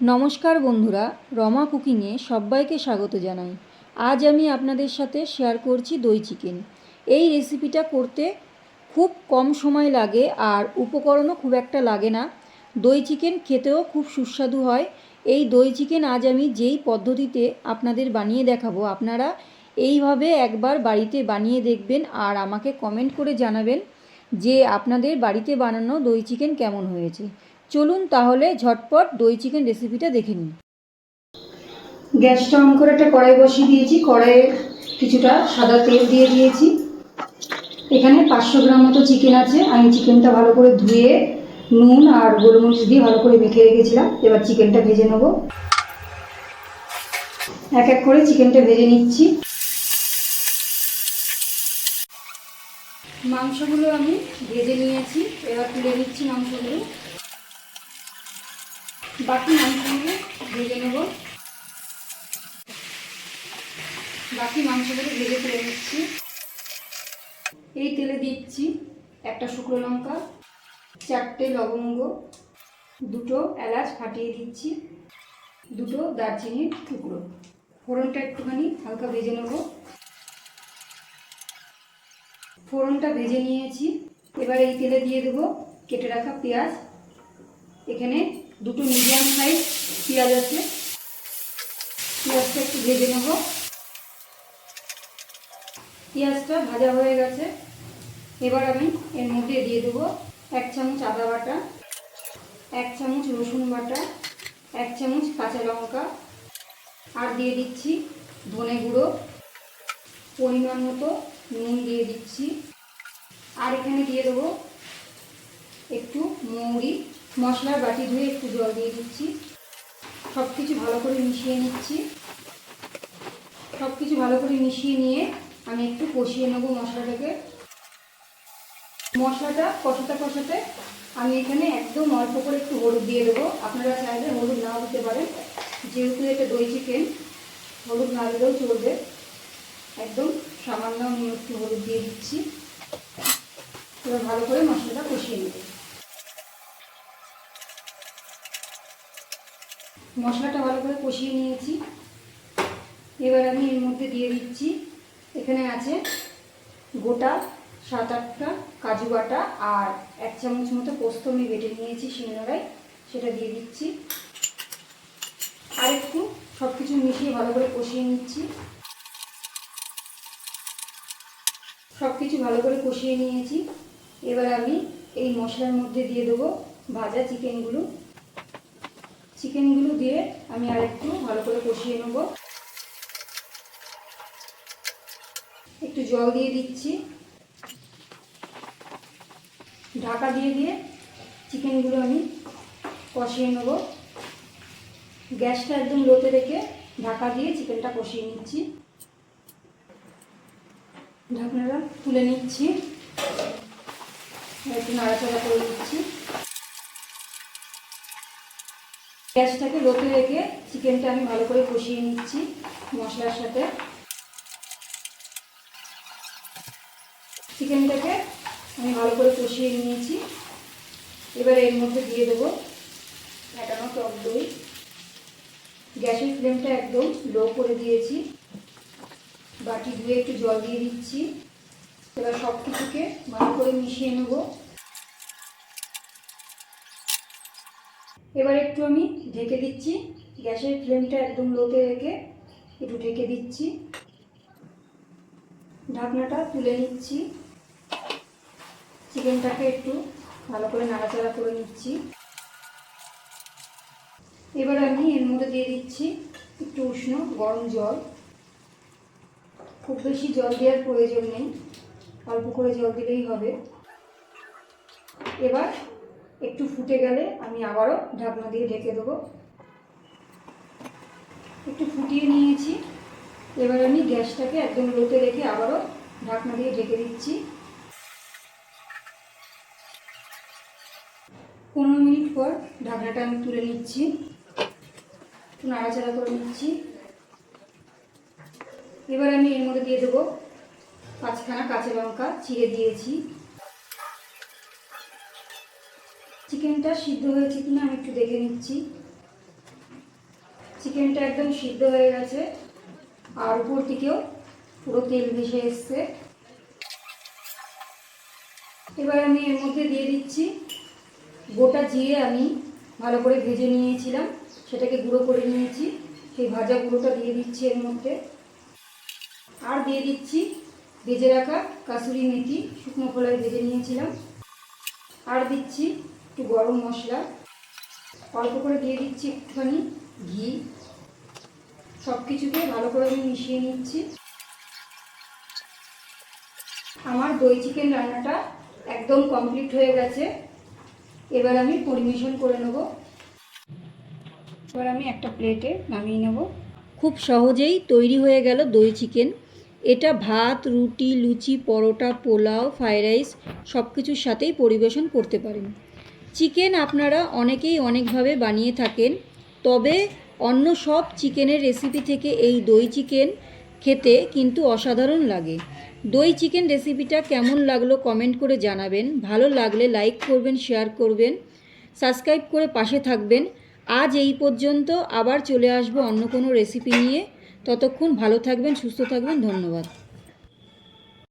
নমস্কার বন্ধুরা, রমা কুকিংয়ে সবাইকে স্বাগত জানাই। আজ আমি আপনাদের সাথে শেয়ার করছি দই চিকেন এই রেসিপিটা করতে খুব কম সময় লাগে আর উপকরণও খুব একটা লাগে না। দই চিকেন খেতেও খুব সুস্বাদু হয়। এই দই চিকেন আজ আমি যেই পদ্ধতিতে আপনাদের বানিয়ে দেখাবো, আপনারা এইভাবে একবার বাড়িতে বানিয়ে দেখবেন আর আমাকে কমেন্ট করে জানাবেন যে আপনাদের বাড়িতে বানানো দই চিকেন কেমন হয়েছে। চলুন তাহলে ঝটপট দই চিকেন রেসিপিটা দেখে নিন গ্যাসটা অন করে একটা কড়াই বসিয়ে দিয়েছি। কড়াইয়ে কিছুটা সাদা তেল দিয়ে দিয়েছি। এখানে পাঁচশো গ্রাম মতো চিকেন আছে। আমি চিকেনটা ভালো করে ধুয়ে, নুন আর গোলমরিচ দিয়ে ভালো করে মেখে রেখেছিলাম। এবার চিকেনটা ভেজে নেব। এক এক করে চিকেনটা ভেজে নিচ্ছি। মাংসগুলো আমি ভেজে নিয়েছি। এবার তুলে নিচ্ছি মাংসগুলো। বাকি মাংসগুলো ভেজে নেব। বাকি মাংসগুলো ভেজে তুলে নিচ্ছি। এই তেলে দিচ্ছি একটা শুকনো লঙ্কা, চারটে লবঙ্গ, দুটো এলাচ ফাটিয়ে দিচ্ছি, দুটো দারচিনির টুকরো। ফোড়নটা একটুখানি হালকা ভেজে নেব। ফোড়নটা ভেজে নিয়েছি। এবার এই তেলে দিয়ে দেবো কেটে রাখা পেঁয়াজ। এখানে দুটো মিডিয়াম সাইজ পেঁয়াজ আছে। পেঁয়াজটা একটু ভেজে নেব। পেঁয়াজটা ভাজা হয়ে গেছে। এবার আমি এর মধ্যে দিয়ে দেবো এক চামচ আদা বাটা, এক চামচ রসুন বাটা, এক চামচ কাঁচা লঙ্কা, আর দিয়ে দিচ্ছি ধনে গুঁড়ো। পরিমাণ মতো নুন দিয়ে দিচ্ছি। আর এখানে দিয়ে দেবো একটু মৌরি। মশলার বাটি ধুয়ে একটু জল দিয়ে দিচ্ছি। সব কিছু ভালো করে মিশিয়ে নিচ্ছি। সব কিছু ভালো করে মিশিয়ে নিয়ে আমি একটু কষিয়ে নেব মশলাটাকে। মশলাটা কষাতে কষাতে আমি এখানে একদম অল্প করে একটু হলুদ দিয়ে দেবো। আপনারা চাইলে হলুদ নাও দিতে পারেন। যেহেতু এটা দই চিকেন হলুদ না দিলেও চলবে। একদম সামান্য আমি একটু হলুদ দিয়ে দিচ্ছি। এবার ভালো করে মশলাটা কষিয়ে নেব। মশলাটা ভালো করে কষিয়ে নিয়েছি। এবার আমি এর মধ্যে দিয়ে দিচ্ছি। এখানে আছে গোটা সাত আটটা কাজু বাটা আর এক চামচ মতো পোস্ত আমি বেটে নিয়েছি শিলনোড়ায়। সেটা দিয়ে দিচ্ছি। আর একটু সব কিছু মিশিয়ে ভালো করে কষিয়ে নিচ্ছি। সব কিছু ভালো করে কষিয়ে নিয়েছি। এবার আমি এই মশলার মধ্যে দিয়ে দেবো ভাজা চিকেনগুলো। চিকেনগুলো দিয়ে আমি আর একটু ভালো করে কষিয়ে নেব। একটু জল দিয়ে দিচ্ছি। ঢাকা দিয়ে দিয়ে চিকেনগুলো আমি কষিয়ে নেব। গ্যাসটা একদম লোতে রেখে ঢাকা দিয়ে চিকেনটা কষিয়ে নিচ্ছি। ঢাকনাটা তুলে নিচ্ছি। একটু নাড়াচাড়া করে দিচ্ছি। গ্যাসটাকে লোতে রেখে চিকেনটা আমি ভালো করে কষিয়ে নিচ্ছি মশলার সাথে। চিকেনটাকে আমি ভালো করে কষিয়ে নিয়েছি। এবার এর মধ্যে দিয়ে দেবো ফ্যাটানো টক দই। গ্যাসের ফ্লেমটা একদম লো করে দিয়েছি। বাটি ধুয়ে একটু জল দিয়ে দিচ্ছি। এবার সব কিছুকে ভালো করে মিশিয়ে নেব। এবার একটু আমি ঢেকে দিচ্ছি। গ্যাসের ফ্লেমটা একদম লোতে রেখে একটু ঢেকে দিচ্ছি। ঢাকনাটা তুলে নিচ্ছি। চিকেনটাকে একটু ভালো করে নাড়াচাড়া করে নিচ্ছি। এবার আমি এর মধ্যে দিয়ে দিচ্ছি একটু উষ্ণ গরম জল। খুব বেশি জল দেওয়ার প্রয়োজন নেই। অল্প করে জল দিলেই হবে। এবার একটু ফুটে গেলে আমি আবারও ঢাকনা দিয়ে ঢেকে দেবো। একটু ফুটিয়ে নিয়েছি। এবার আমি গ্যাসটাকে একদম লোতে রেখে আবারও ঢাকনা দিয়ে ঢেকে দিচ্ছি। পনেরো মিনিট পর ঢাকনাটা আমি তুলে নিচ্ছি। একটু নাড়াচাড়া করে নিচ্ছি। এবার আমি এর মধ্যে দিয়ে দেবো পাঁচখানা কাঁচা লঙ্কা চিড়ে দিয়েছি। চিকেনটা সিদ্ধ হয়েছে কিনা আমি একটু দেখে নিচ্ছি। চিকেনটা একদম সিদ্ধ হয়ে গেছে। আর উপর থেকেও পুরো তেল ভেসে এসছে। এবার আমি এর মধ্যে দিয়ে দিচ্ছি গোটা জিরে আমি ভালো করে ভেজে নিয়েছিলাম। সেটাকে গুঁড়ো করে নিয়েছি। সেই ভাজা গুঁড়োটা দিয়ে দিচ্ছি এর মধ্যে। আর দিয়ে দিচ্ছি ভেজে রাখা কাসুরি মেথি। শুকনো খোলায় ভেজে নিয়েছিলাম। আর দিচ্ছি একটু গরম মশলা, অল্প করে দিয়ে দিচ্ছি একটুখানি ঘি। সব কিছুকে ভালো করে আমি মিশিয়ে নিচ্ছি। আমার দই চিকেন রান্নাটা একদম কমপ্লিট হয়ে গেছে। এবার আমি পরিবেশন করে নেব। এবার আমি একটা প্লেটে নামিয়ে নেব। খুব সহজেই তৈরি হয়ে গেল দই চিকেন। এটা ভাত, রুটি, লুচি, পরোটা, পোলাও, ফ্রাইড রাইস সব কিছুর সাথেই পরিবেশন করতে পারেন। চিকেন আপনারা অনেকেই অনেকভাবে বানিয়ে থাকেন, তবে অন্য সব চিকেনের রেসিপি থেকে এই দই চিকেন খেতে কিন্তু অসাধারণ লাগে। দই চিকেন রেসিপিটা কেমন লাগল কমেন্ট করে জানাবেন। ভালো লাগলে লাইক করবেন শেয়ার করবেন সাবস্ক্রাইব করে পাশে থাকবেন। আজ এই পর্যন্ত আবার চলে আসব অন্য কোনো রেসিপি নিয়ে। ততক্ষণ ভালো থাকবেন, সুস্থ থাকবেন, ধন্যবাদ।